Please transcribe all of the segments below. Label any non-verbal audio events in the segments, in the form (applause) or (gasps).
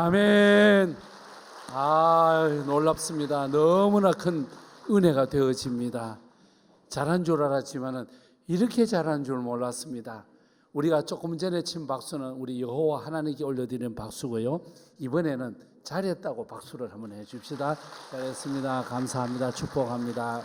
아멘. 아, 놀랍습니다. 너무나 큰 은혜가 되어집니다. 잘한 줄 알았지만은 이렇게 잘한 줄 몰랐습니다. 우리가 조금 전에 친 박수는 우리 여호와 하나님께 올려드리는 박수고요. 이번에는 잘했다고 박수를 한번 해줍시다. 잘했습니다. 감사합니다. 축복합니다.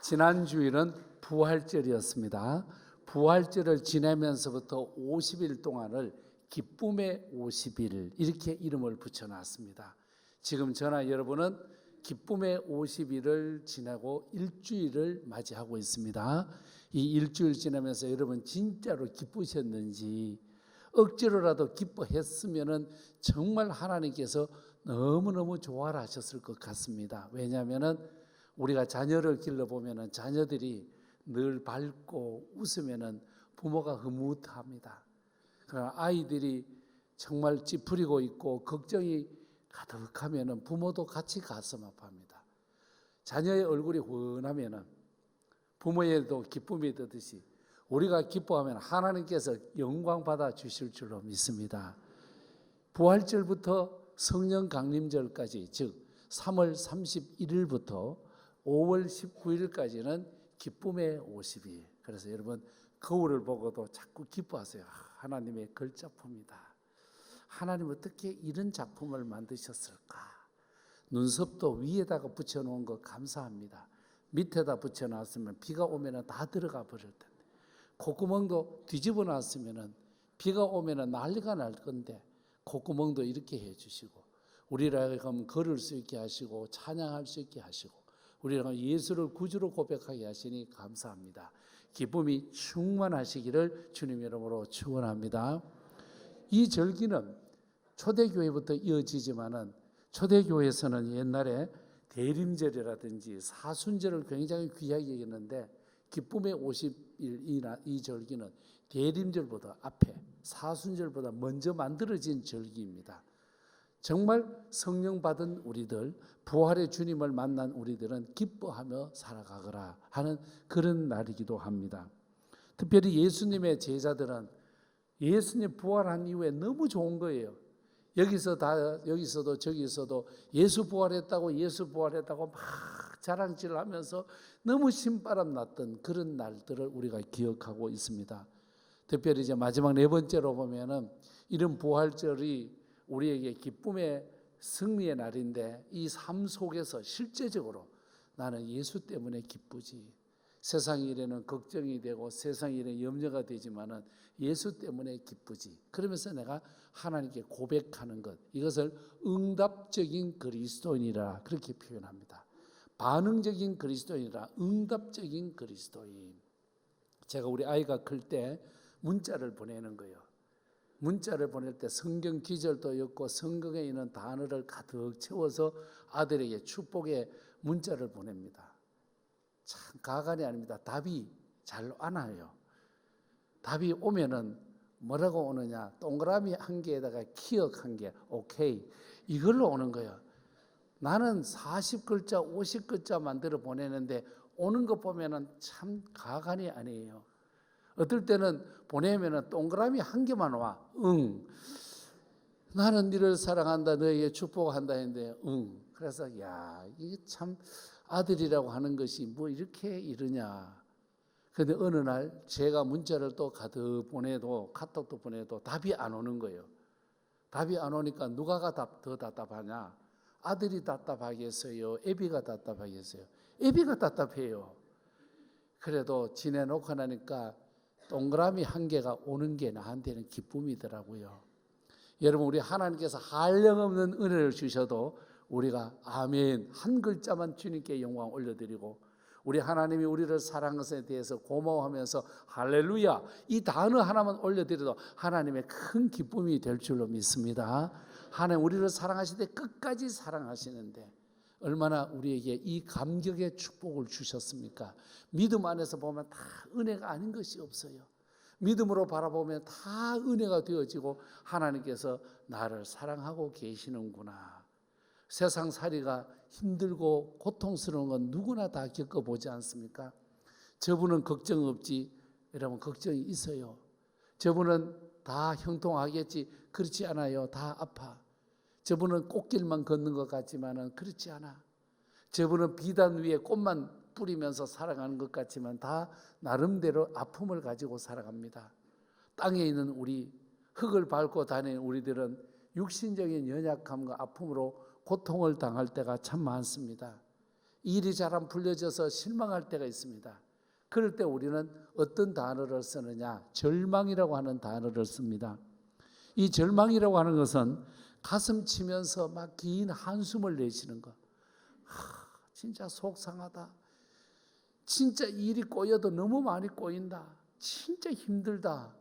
지난 주일은 부활절이었습니다. 부활절을 지내면서부터 50일 동안을 기쁨의 50일 이렇게 이름을 붙여놨습니다. 지금 저나 여러분은 기쁨의 50일을 지나고 일주일을 맞이하고 있습니다. 이 일주일 지나면서 여러분 진짜로 기쁘셨는지 억지로라도 기뻐했으면은 정말 하나님께서 너무너무 좋아라 하셨을 것 같습니다. 왜냐하면은 우리가 자녀를 길러 보면은 자녀들이 늘 밝고 웃으면은 부모가 흐뭇합니다. 그러나 아이들이 정말 찌푸리고 있고 걱정이 가득하면은 부모도 같이 가슴 아파합니다. 자녀의 얼굴이 훤하면은 부모에도 기쁨이 되듯이 우리가 기뻐하면 하나님께서 영광 받아 주실 줄로 믿습니다. 부활절부터 성령 강림절까지 즉 3월 31일부터 5월 19일까지는 기쁨의 50일. 그래서 여러분 거울을 보고도 자꾸 기뻐하세요. 아, 하나님의 걸작품이다. 하나님 어떻게 이런 작품을 만드셨을까? 눈썹도 위에다가 붙여놓은 거 감사합니다. 밑에다 붙여놨으면 비가 오면 다 들어가 버릴 텐데 콧구멍도 뒤집어 놨으면 비가 오면 난리가 날 건데 콧구멍도 이렇게 해주시고 우리를 그럼 걸을 수 있게 하시고 찬양할 수 있게 하시고 우리가 예수를 구주로 고백하게 하시니 감사합니다. 기쁨이 충만하시기를 주님 이름으로 축원합니다. 이 절기는 초대교회부터 이어지지만은 초대교회에서는 옛날에 대림절이라든지 사순절을 굉장히 귀하게 여겼는데 기쁨의 50일 이 절기는 대림절보다 앞에 사순절보다 먼저 만들어진 절기입니다. 정말 성령 받은 우리들, 부활의 주님을 만난 우리들은 기뻐하며 살아가거라 하는 그런 날이기도 합니다. 특별히 예수님의 제자들은 예수님 부활한 이후에 너무 좋은 거예요. 여기서 다 여기서도 저기서도 예수 부활했다고 예수 부활했다고 막 자랑질하면서 너무 신바람 났던 그런 날들을 우리가 기억하고 있습니다. 특별히 이제 마지막 네 번째로 보면은 이런 부활절이 우리에게 기쁨의 승리의 날인데 이 삶 속에서 실제적으로 나는 예수 때문에 기쁘지. 세상 일에는 걱정이 되고 세상 일에 염려가 되지만은 예수 때문에 기쁘지. 그러면서 내가 하나님께 고백하는 것 이것을 응답적인 그리스도인이라 그렇게 표현합니다. 반응적인 그리스도인이라 응답적인 그리스도인. 제가 우리 아이가 클 때 문자를 보내는 거예요. 문자를 보낼 때 성경 기절도 였고 성경에 있는 단어를 가득 채워서 아들에게 축복의 문자를 보냅니다. 참 가관이 아닙니다. 답이 잘 안 와요. 답이 오면은 뭐라고 오느냐? 동그라미 한 개에다가 키역 한 개, 오케이. 이걸로 오는 거예요. 나는 40글자, 50글자 만들어 보내는데 오는 거 보면은 참 가관이 아니에요. 어떨 때는 보내면은 동그라미 한 개만 와. 응. 나는 너를 사랑한다. 너에게 축복한다 했는데 응. 그래서 야, 이게 참 아들이라고 하는 것이 뭐 이렇게 이러냐. 근데 어느 날 제가 문자를 또 가득 보내도 카톡도 보내도 답이 안 오는 거예요. 답이 안 오니까 누가가 답, 더 답답하냐? 아들이 답답하겠어요? 애비가 답답하겠어요? 애비가 답답해요. 그래도 지내놓고 나니까 동그라미 한 개가 오는 게 나한테는 기쁨이더라고요. 여러분 우리 하나님께서 한량없는 은혜를 주셔도 우리가 아멘 한 글자만 주님께 영광 올려드리고 우리 하나님이 우리를 사랑한 것에 대해서 고마워하면서 할렐루야 이 단어 하나만 올려드려도 하나님의 큰 기쁨이 될 줄로 믿습니다. 하나님 우리를 사랑하실 때 끝까지 사랑하시는데 얼마나 우리에게 이 감격의 축복을 주셨습니까? 믿음 안에서 보면 다 은혜가 아닌 것이 없어요. 믿음으로 바라보면 다 은혜가 되어지고 하나님께서 나를 사랑하고 계시는구나. 세상 살이가 힘들고 고통스러운 건 누구나 다 겪어보지 않습니까? 저분은 걱정 없지. 여러분 걱정이 있어요. 저분은 다 형통하겠지. 그렇지 않아요. 다 아파. 저분은 꽃길만 걷는 것 같지만은 그렇지 않아. 저분은 비단 위에 꽃만 뿌리면서 살아가는 것 같지만 다 나름대로 아픔을 가지고 살아갑니다. 땅에 있는 우리 흙을 밟고 다니는 우리들은 육신적인 연약함과 아픔으로 고통을 당할 때가 참 많습니다. 일이 잘 안 풀려져서 실망할 때가 있습니다. 그럴 때 우리는 어떤 단어를 쓰느냐? 절망이라고 하는 단어를 씁니다. 이 절망이라고 하는 것은 가슴 치면서 막 긴 한숨을 내쉬는 것. 하, 진짜 속상하다. 진짜 일이 꼬여도 너무 많이 꼬인다. 진짜 힘들다.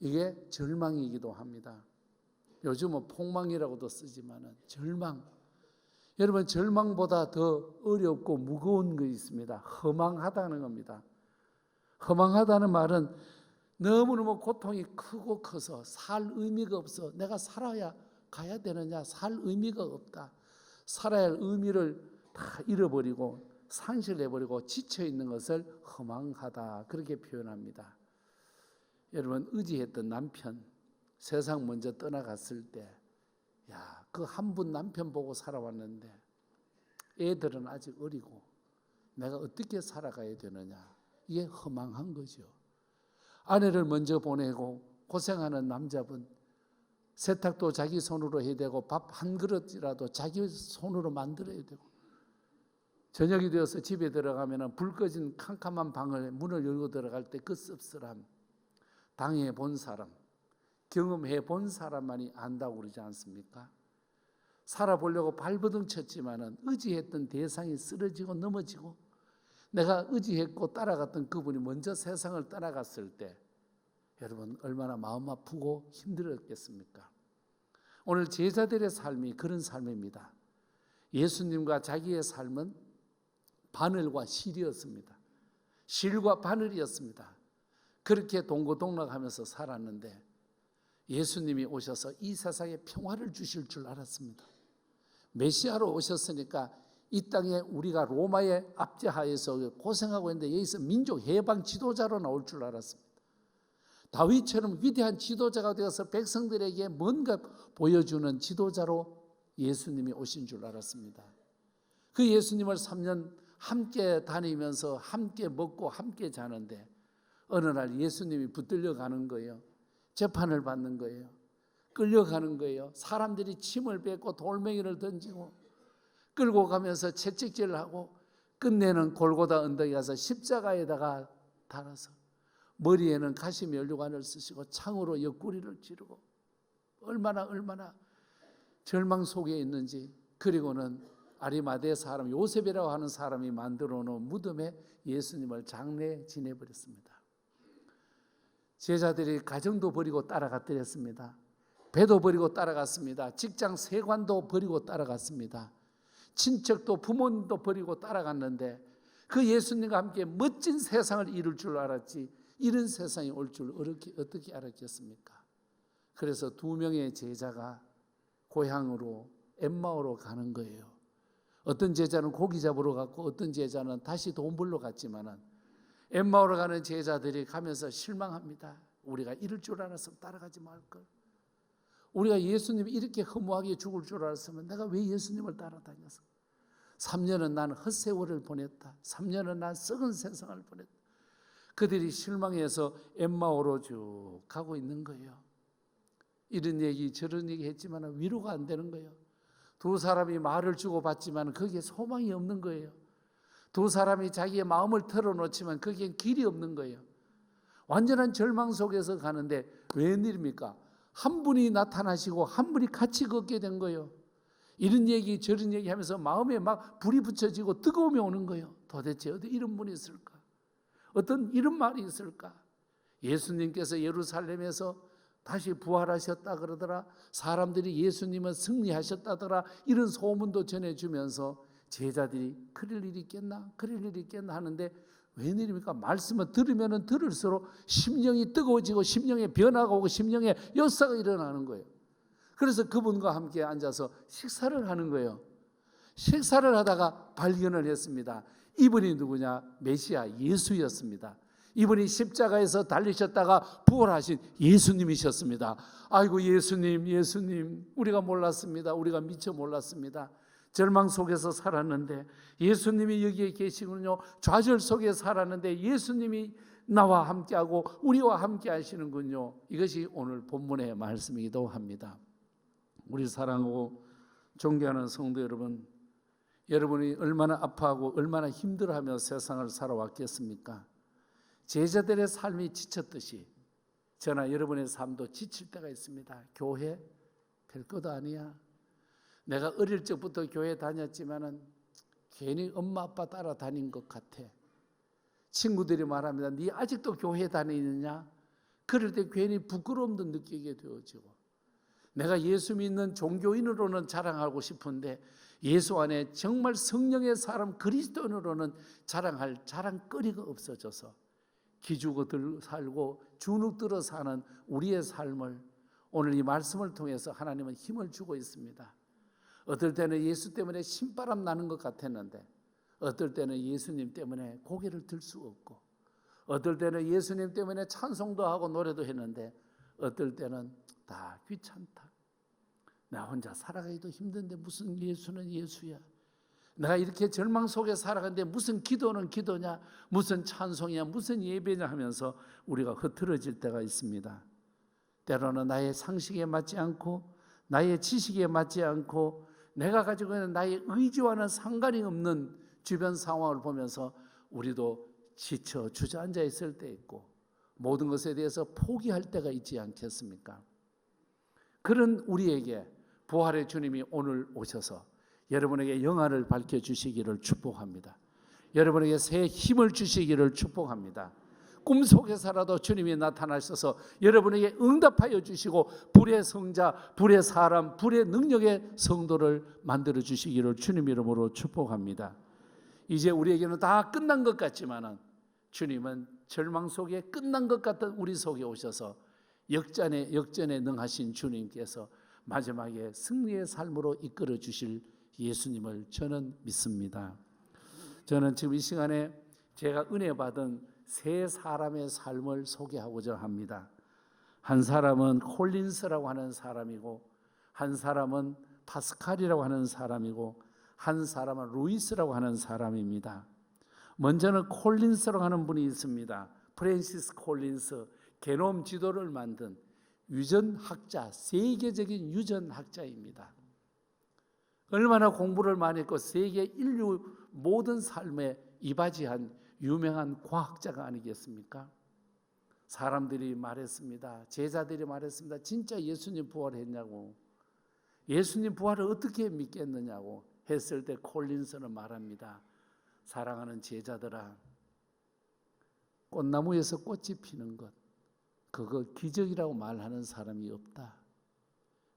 이게 절망이기도 합니다. 요즘은 폭망이라고도 쓰지만은 절망. 여러분 절망보다 더 어렵고 무거운 거 있습니다. 허망하다는 겁니다. 허망하다는 말은 너무너무 고통이 크고 커서 살 의미가 없어. 내가 살아야 가야 되느냐? 살 의미가 없다. 살아야 할 의미를 다 잃어버리고 상실해버리고 지쳐 있는 것을 허망하다. 그렇게 표현합니다. 여러분 의지했던 남편 세상 먼저 떠나갔을 때, 야, 그 한 분 남편 보고 살아왔는데 애들은 아직 어리고 내가 어떻게 살아가야 되느냐. 이게 허망한 거죠. 아내를 먼저 보내고 고생하는 남자분 세탁도 자기 손으로 해야 되고 밥 한 그릇이라도 자기 손으로 만들어야 되고 저녁이 되어서 집에 들어가면 불 꺼진 캄캄한 방을 문을 열고 들어갈 때 그 씁쓸함 당해 본 사람 경험해 본 사람만이 안다고 그러지 않습니까? 살아보려고 발버둥 쳤지만은 의지했던 대상이 쓰러지고 넘어지고 내가 의지했고 따라갔던 그분이 먼저 세상을 떠나갔을 때 여러분 얼마나 마음 아프고 힘들었겠습니까? 오늘 제자들의 삶이 그런 삶입니다. 예수님과 자기의 삶은 바늘과 실이었습니다. 실과 바늘이었습니다. 그렇게 동고동락하면서 살았는데 예수님이 오셔서 이 세상에 평화를 주실 줄 알았습니다. 메시아로 오셨으니까 이 땅에 우리가 로마의 압제하에서 고생하고 있는데 여기서 민족 해방 지도자로 나올 줄 알았습니다. 다윗처럼 위대한 지도자가 되어서 백성들에게 뭔가 보여주는 지도자로 예수님이 오신 줄 알았습니다. 그 예수님을 3년 함께 다니면서 함께 먹고 함께 자는데 어느 날 예수님이 붙들려 가는 거예요. 재판을 받는 거예요. 끌려가는 거예요. 사람들이 침을 뱉고 돌멩이를 던지고 끌고 가면서 채찍질을 하고 끝내는 골고다 언덕에 가서 십자가에다가 달아서 머리에는 가시 면류관을 쓰시고 창으로 옆구리를 찌르고 얼마나 얼마나 절망 속에 있는지 그리고는 아리마대 사람 요셉이라고 하는 사람이 만들어 놓은 무덤에 예수님을 장례 지내 버렸습니다. 제자들이 가정도 버리고 따라갔더랬습니다. 배도 버리고 따라갔습니다. 직장 세관도 버리고 따라갔습니다. 친척도 부모님도 버리고 따라갔는데 그 예수님과 함께 멋진 세상을 이룰 줄 알았지 이런 세상이 올 줄 어떻게 알았겠습니까? 그래서 두 명의 제자가 고향으로 엠마오로 가는 거예요. 어떤 제자는 고기 잡으러 갔고 어떤 제자는 다시 돈 벌러 갔지만은 엠마오로 가는 제자들이 가면서 실망합니다. 우리가 이럴 줄 알았으면 따라가지 말 걸. 우리가 예수님이 이렇게 허무하게 죽을 줄 알았으면 내가 왜 예수님을 따라다녔어? 3년은 난 헛세월을 보냈다. 3년은 난 썩은 세상을 보냈다. 그들이 실망해서 엠마오로 쭉 가고 있는 거예요. 이런 얘기 저런 얘기 했지만 위로가 안 되는 거예요. 두 사람이 말을 주고받지만 거기에 소망이 없는 거예요. 두 사람이 자기의 마음을 털어놓지만 거기엔 길이 없는 거예요. 완전한 절망 속에서 가는데 웬일입니까? 한 분이 나타나시고 한 분이 같이 걷게 된 거예요. 이런 얘기 저런 얘기 하면서 마음에 막 불이 붙여지고 뜨거움이 오는 거예요. 도대체 어디 이런 분이 있을까? 어떤 이런 말이 있을까? 예수님께서 예루살렘에서 다시 부활하셨다 그러더라. 사람들이 예수님은 승리하셨다더라. 이런 소문도 전해주면서 제자들이 그럴 일이 있겠나? 그럴 일이 있겠나 하는데 웬일입니까? 말씀을 들으면 들을수록 심령이 뜨거워지고 심령에 변화가 오고 심령에 역사가 일어나는 거예요. 그래서 그분과 함께 앉아서 식사를 하는 거예요. 식사를 하다가 발견을 했습니다. 이분이 누구냐? 메시아 예수였습니다. 이분이 십자가에서 달리셨다가 부활하신 예수님이셨습니다. 아이고 예수님, 예수님, 우리가 몰랐습니다. 우리가 미처 몰랐습니다. 절망 속에서 살았는데 예수님이 여기에 계시군요. 좌절 속에 살았는데 예수님이 나와 함께하고 우리와 함께 하시는군요. 이것이 오늘 본문의 말씀이기도 합니다. 우리 사랑하고 존경하는 성도 여러분, 여러분이 얼마나 아파하고 얼마나 힘들어하며 세상을 살아왔겠습니까? 제자들의 삶이 지쳤듯이 저나 여러분의 삶도 지칠 때가 있습니다. 교회 별것도 아니야. 내가 어릴 적부터 교회 다녔지만은 괜히 엄마 아빠 따라 다닌 것 같아. 친구들이 말합니다. 네 아직도 교회 다니느냐? 그럴 때 괜히 부끄러움도 느끼게 되어지고 내가 예수 믿는 종교인으로는 자랑하고 싶은데 예수 안에 정말 성령의 사람 그리스도인으로는 자랑할 자랑거리가 없어져서 기죽어 들 살고 주눅 들어 사는 우리의 삶을 오늘 이 말씀을 통해서 하나님은 힘을 주고 있습니다. 어떨 때는 예수 때문에 신바람 나는 것 같았는데 어떨 때는 예수님 때문에 고개를 들 수 없고 어떨 때는 예수님 때문에 찬송도 하고 노래도 했는데 어떨 때는 다 귀찮다. 나 혼자 살아가기도 힘든데 무슨 예수는 예수야. 내가 이렇게 절망 속에 살아가는데 무슨 기도는 기도냐, 무슨 찬송이야, 무슨 예배냐 하면서 우리가 흐트러질 때가 있습니다. 때로는 나의 상식에 맞지 않고 나의 지식에 맞지 않고 내가 가지고 있는 나의 의지와는 상관이 없는 주변 상황을 보면서 우리도 지쳐 주저앉아 있을 때 있고 모든 것에 대해서 포기할 때가 있지 않겠습니까? 그런 우리에게 부활의 주님이 오늘 오셔서 여러분에게 영화를 밝혀 주시기를 축복합니다. 여러분에게 새 힘을 주시기를 축복합니다. 꿈속에서라도 주님이 나타나셔서 여러분에게 응답하여 주시고 불의 성자, 불의 사람, 불의 능력의 성도를 만들어 주시기를 주님 이름으로 축복합니다. 이제 우리에게는 다 끝난 것 같지만은 주님은 절망 속에 끝난 것 같은 우리 속에 오셔서 역전에 역전에 능하신 주님께서 마지막에 승리의 삶으로 이끌어 주실 예수님을 저는 믿습니다. 저는 지금 이 시간에 제가 은혜 받은 세 사람의 삶을 소개하고자 합니다. 한 사람은 콜린스라고 하는 사람이고 한 사람은 파스칼이라고 하는 사람이고 한 사람은 루이스라고 하는 사람입니다. 먼저는 콜린스라고 하는 분이 있습니다. 프랜시스 콜린스 게놈 지도를 만든 유전학자, 세계적인 유전학자입니다. 얼마나 공부를 많이 했고 세계 인류 모든 삶에 이바지한 유명한 과학자가 아니겠습니까? 사람들이 말했습니다. 제자들이 말했습니다. 진짜 예수님 부활했냐고. 예수님 부활을 어떻게 믿겠느냐고 했을 때 콜린스는 말합니다. 사랑하는 제자들아, 꽃나무에서 꽃이 피는 것, 그거 기적이라고 말하는 사람이 없다.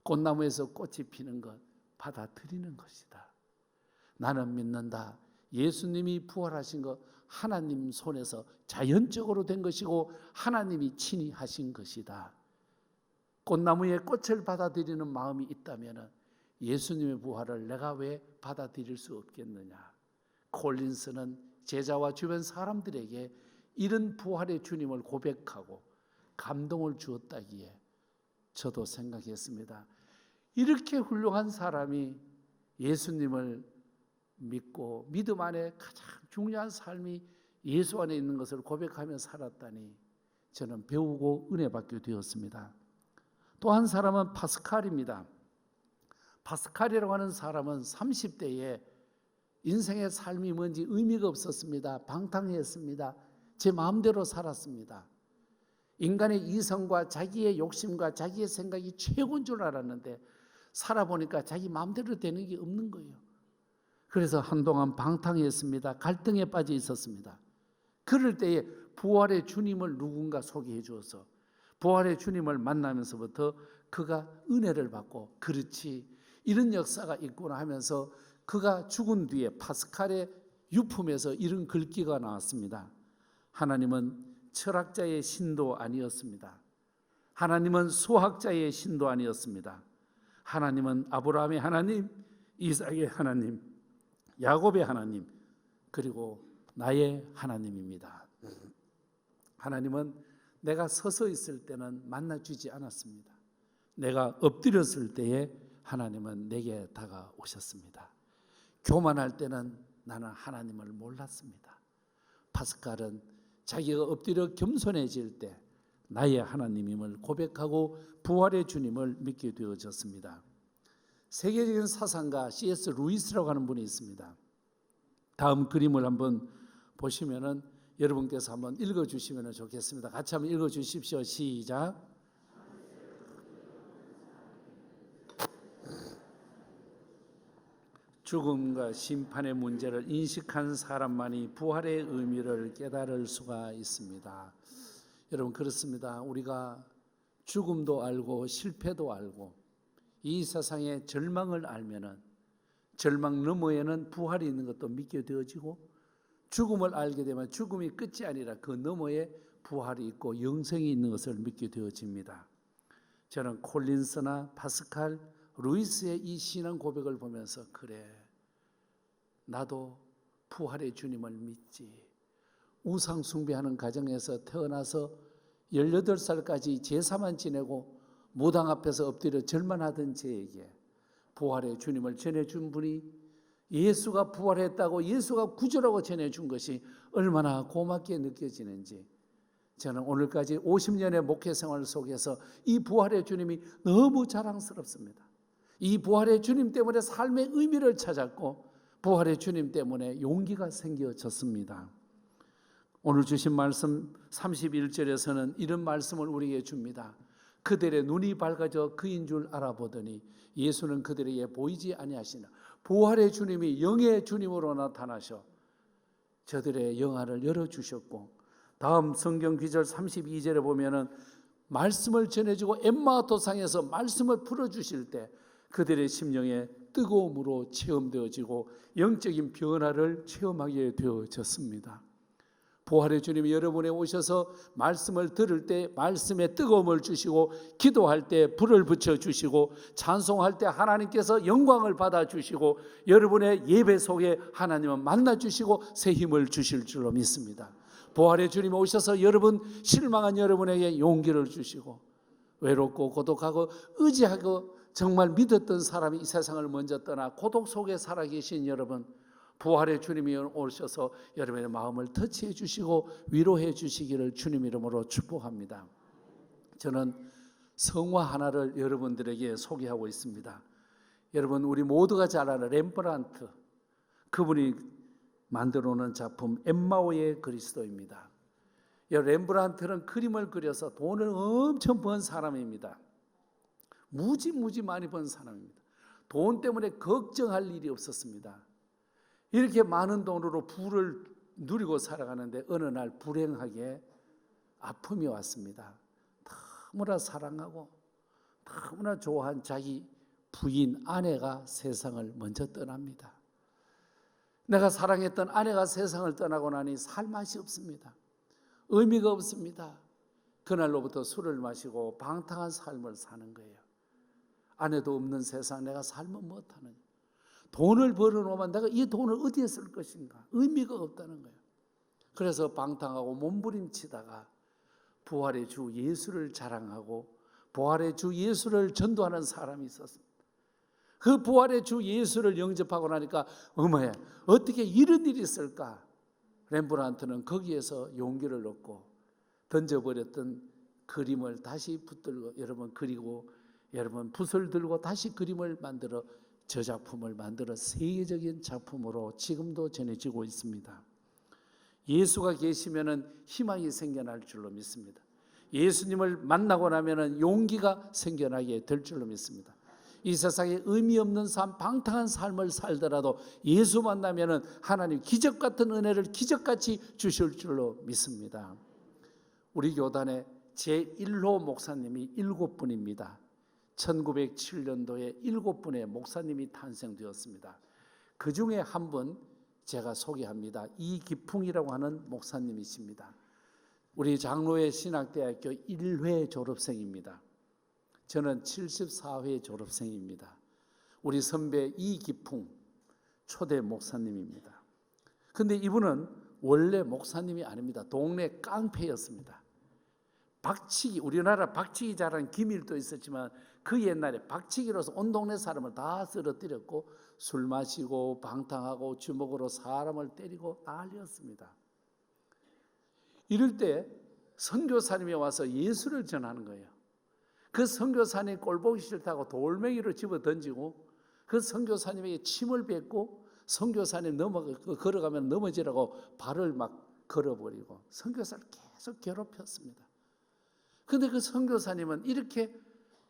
꽃나무에서 꽃이 피는 것, 받아들이는 것이다. 나는 믿는다. 예수님이 부활하신 것 하나님 손에서 자연적으로 된 것이고 하나님이 친히 하신 것이다. 꽃나무에 꽃을 받아들이는 마음이 있다면 예수님의 부활을 내가 왜 받아들일 수 없겠느냐? 콜린스는 제자와 주변 사람들에게 이런 부활의 주님을 고백하고 감동을 주었다기에 저도 생각했습니다. 이렇게 훌륭한 사람이 예수님을 믿고 믿음 안에 가장 중요한 삶이 예수 안에 있는 것을 고백하며 살았다니 저는 배우고 은혜 받게 되었습니다. 또 한 사람은 파스칼입니다. 파스칼이라고 하는 사람은 30대에 인생의 삶이 뭔지 의미가 없었습니다. 방탕했습니다. 제 마음대로 살았습니다. 인간의 이성과 자기의 욕심과 자기의 생각이 최고인 줄 알았는데 살아보니까 자기 마음대로 되는 게 없는 거예요. 그래서 한동안 방탕했습니다. 갈등에 빠져 있었습니다. 그럴 때에 부활의 주님을 누군가 소개해 주어서 부활의 주님을 만나면서부터 그가 은혜를 받고 그렇지 이런 역사가 있구나 하면서 그가 죽은 뒤에 파스칼의 유품에서 이런 글귀가 나왔습니다. 하나님은 철학자의 신도 아니었습니다. 하나님은 수학자의 신도 아니었습니다. 하나님은 아브라함의 하나님, 이삭의 하나님, 야곱의 하나님, 그리고 나의 하나님입니다. 하나님은 내가 서서 있을 때는 만나 주지 않았습니다. 내가 엎드렸을 때에 하나님은 내게 다가오셨습니다. 교만할 때는 나는 하나님을 몰랐습니다. 파스칼은 자기가 엎드려 겸손해질 때 나의 하나님임을 고백하고 부활의 주님을 믿게 되어졌습니다. 세계적인 사상가 C.S. 루이스라고 하는 분이 있습니다. 다음 그림을 한번 보시면은 여러분께서 한번 읽어 주시면 좋겠습니다. 같이 한번 읽어 주십시오. 시작. 죽음과 심판의 문제를 인식한 사람만이 부활의 의미를 깨달을 수가 있습니다. 여러분 그렇습니다. 우리가 죽음도 알고 실패도 알고 이 세상의 절망을 알면은 절망 너머에는 부활이 있는 것도 믿게 되어지고 죽음을 알게 되면 죽음이 끝이 아니라 그 너머에 부활이 있고 영생이 있는 것을 믿게 되어집니다. 저는 콜린스나 파스칼, 루이스의 이 신앙 고백을 보면서 그래 나도 부활의 주님을 믿지. 우상 숭배하는 가정에서 태어나서 18살까지 제사만 지내고 무당 앞에서 엎드려 절만하던 저에게 부활의 주님을 전해준 분이 예수가 부활했다고 예수가 구주라고 전해준 것이 얼마나 고맙게 느껴지는지 저는 오늘까지 50년의 목회 생활 속에서 이 부활의 주님이 너무 자랑스럽습니다. 이 부활의 주님 때문에 삶의 의미를 찾았고 부활의 주님 때문에 용기가 생겨졌습니다. 오늘 주신 말씀 31절에서는 이런 말씀을 우리에게 줍니다. 그들의 눈이 밝아져 그인 줄 알아보더니 예수는 그들에게 보이지 아니하시나 부활의 주님이 영의 주님으로 나타나셔 저들의 영안을 열어 주셨고 다음 성경 기절 32절에 보면은 말씀을 전해주고 엠마 도상에서 말씀을 풀어 주실 때 그들의 심령에 뜨거움으로 체험되어지고 영적인 변화를 체험하게 되어졌습니다. 부활의 주님이 여러분에 오셔서 말씀을 들을 때 말씀에 뜨거움을 주시고 기도할 때 불을 붙여 주시고 찬송할 때 하나님께서 영광을 받아 주시고 여러분의 예배 속에 하나님은 만나 주시고 새 힘을 주실 줄로 믿습니다. 부활의 주님 오셔서 여러분 실망한 여러분에게 용기를 주시고 외롭고 고독하고 의지하고 정말 믿었던 사람이 이 세상을 먼저 떠나 고독 속에 살아계신 여러분 부활의 주님이 오셔서 여러분의 마음을 터치해 주시고 위로해 주시기를 주님 이름으로 축복합니다. 저는 성화 하나를 여러분들에게 소개하고 있습니다. 여러분 우리 모두가 잘 아는 렘브란트 그분이 만들어 놓은 작품 엠마오의 그리스도입니다. 이 렘브란트는 그림을 그려서 돈을 엄청 번 사람입니다. 무지 무지 많이 번 사람입니다. 돈 때문에 걱정할 일이 없었습니다. 이렇게 많은 돈으로 부를 누리고 살아가는데 어느 날 불행하게 아픔이 왔습니다. 너무나 사랑하고 너무나 좋아한 자기 부인 아내가 세상을 먼저 떠납니다. 내가 사랑했던 아내가 세상을 떠나고 나니 살 맛이 없습니다. 의미가 없습니다. 그날로부터 술을 마시고 방탕한 삶을 사는 거예요. 아내도 없는 세상 내가 살면 못하느냐. 돈을 벌어놓으면 내가 이 돈을 어디에 쓸 것인가? 의미가 없다는 거예요. 그래서 방탕하고 몸부림치다가 부활의 주 예수를 자랑하고 부활의 주 예수를 전도하는 사람이 있었습니다. 그 부활의 주 예수를 영접하고 나니까 어머야 어떻게 이런 일이 있을까? 렘브란트는 거기에서 용기를 얻고 던져버렸던 그림을 다시 붙들고 여러분 그리고 여러분 붓을 들고 다시 그림을 만들어 저 작품을 만들어 세계적인 작품으로 지금도 전해지고 있습니다. 예수가 계시면은 희망이 생겨날 줄로 믿습니다. 예수님을 만나고 나면은 용기가 생겨나게 될 줄로 믿습니다. 이 세상에 의미 없는 삶, 방탕한 삶을 살더라도 예수 만나면은 하나님 기적 같은 은혜를 기적같이 주실 줄로 믿습니다. 우리 교단에 제 1호 목사님이 일곱 분입니다. 1907년도에 일곱 분의 목사님이 탄생되었습니다. 그 중에 한 분 제가 소개합니다. 이기풍이라고 하는 목사님이십니다. 우리 장로회 신학대학교 1회 졸업생입니다. 저는 74회 졸업생입니다. 우리 선배 이기풍 초대 목사님입니다. 근데 이분은 원래 목사님이 아닙니다. 동네 깡패였습니다. 박치기 우리나라 박치기 잘한 기밀도 있었지만 그 옛날에 박치기로서 온 동네 사람을 다 쓰러뜨렸고 술 마시고 방탕하고 주먹으로 사람을 때리고 난리였습니다. 이럴 때 선교사님이 와서 예수를 전하는 거예요. 그 선교사님 꼴 보기 싫다고 돌멩이로 집어 던지고 그 선교사님에게 침을 뱉고 선교사님 넘어 그 걸어가면 넘어지라고 발을 막 걸어버리고 선교사를 계속 괴롭혔습니다. 근데 그 선교사님은 이렇게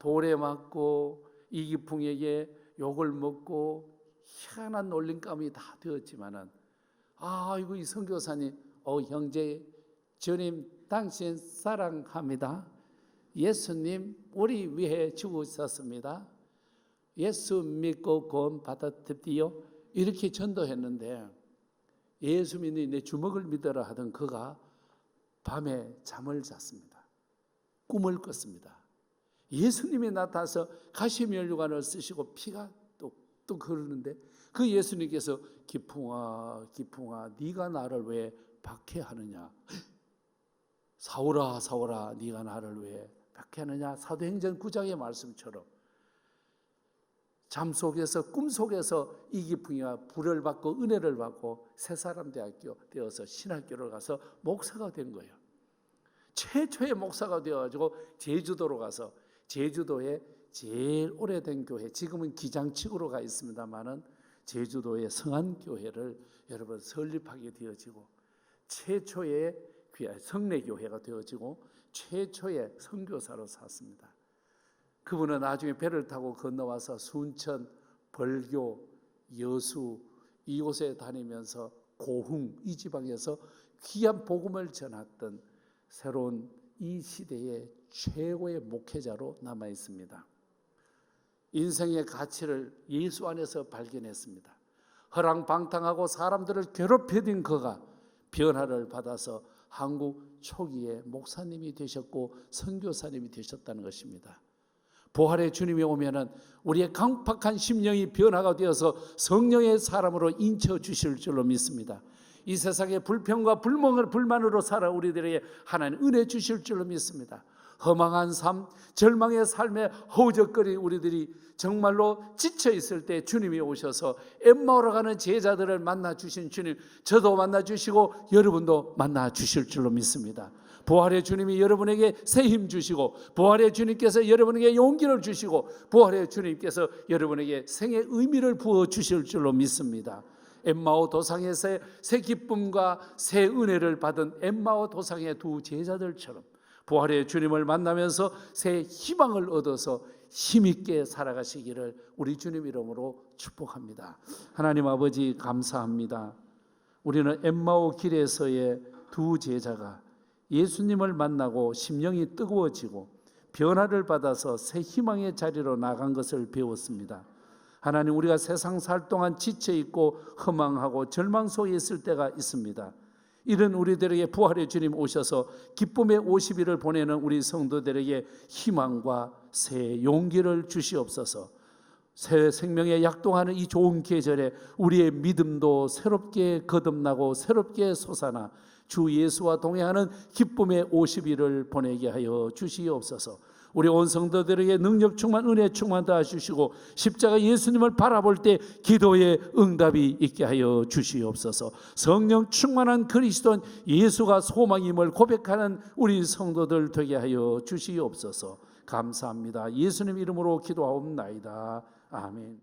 돌에 맞고 이기풍에게 욕을 먹고 희한한 놀림감이 다 되었지만은 아 이거 이 선교사님 어 형제 주님 당신 사랑합니다. 예수님 우리 위해 죽으셨습니다. 예수 믿고 구원 받았디요. 이렇게 전도했는데 예수 믿는 내 주먹을 믿어라 하던 그가 밤에 잠을 잤습니다. 꿈을 꿨습니다. 예수님이 나타나서 가시면류관을 쓰시고 피가 뚝뚝 흐르는데 그 예수님께서 기풍아 기풍아 네가 나를 왜 박해하느냐? (gasps) 사오라 사오라 네가 나를 왜 박해하느냐? 사도행전 9장의 말씀처럼. 잠 속에서 꿈 속에서 이 기풍이와 불을 받고 은혜를 받고 새 사람 대학교 되어서 신학교를 가서 목사가 된 거예요. 최초의 목사가 되어가지고 제주도로 가서 제주도에 제일 오래된 교회 지금은 기장측으로 가 있습니다만은 제주도의 성안교회를 여러분 설립하게 되어지고 최초의 성례교회가 되어지고 최초의 선교사로 샀습니다. 그분은 나중에 배를 타고 건너와서 순천, 벌교, 여수 이곳에 다니면서 고흥 이 지방에서 귀한 복음을 전했던 새로운 이 시대의 최고의 목회자로 남아 있습니다. 인생의 가치를 예수 안에서 발견했습니다. 허랑방탕하고 사람들을 괴롭히던 그가 변화를 받아서 한국 초기에 목사님이 되셨고 선교사님이 되셨다는 것입니다. 부활의 주님이 오면은 우리의 강팍한 심령이 변화가 되어서 성령의 사람으로 인쳐 주실 줄로 믿습니다. 이 세상의 불평과 불멍을 불만으로 살아 우리들에게 하나님 은혜 주실 줄로 믿습니다. 허망한 삶, 절망의 삶에 허우적거리 우리들이 정말로 지쳐 있을 때 주님이 오셔서 엠마오로 가는 제자들을 만나 주신 주님, 저도 만나 주시고 여러분도 만나 주실 줄로 믿습니다. 부활의 주님이 여러분에게 새 힘 주시고 부활의 주님께서 여러분에게 용기를 주시고 부활의 주님께서 여러분에게 생의 의미를 부어 주실 줄로 믿습니다. 엠마오 도상에서의 새 기쁨과 새 은혜를 받은 엠마오 도상의 두 제자들처럼 부활의 주님을 만나면서 새 희망을 얻어서 힘있게 살아가시기를 우리 주님 이름으로 축복합니다. 하나님 아버지 감사합니다. 우리는 엠마오 길에서의 두 제자가 예수님을 만나고 심령이 뜨거워지고 변화를 받아서 새 희망의 자리로 나간 것을 배웠습니다. 하나님 우리가 세상 살 동안 지쳐 있고 허망하고 절망 속에 있을 때가 있습니다. 이런 우리들에게 부활의 주님 오셔서 기쁨의 50일을 보내는 우리 성도들에게 희망과 새 용기를 주시옵소서. 새 생명에 약동하는 이 좋은 계절에 우리의 믿음도 새롭게 거듭나고 새롭게 솟아나 주 예수와 동행하는 기쁨의 50일을 보내게 하여 주시옵소서. 우리 온 성도들에게 능력 충만 은혜 충만 다 주시고 십자가 예수님을 바라볼 때 기도의 응답이 있게 하여 주시옵소서. 성령 충만한 그리스도인 예수가 소망임을 고백하는 우리 성도들 되게 하여 주시옵소서. 감사합니다. 예수님 이름으로 기도하옵나이다. 아멘.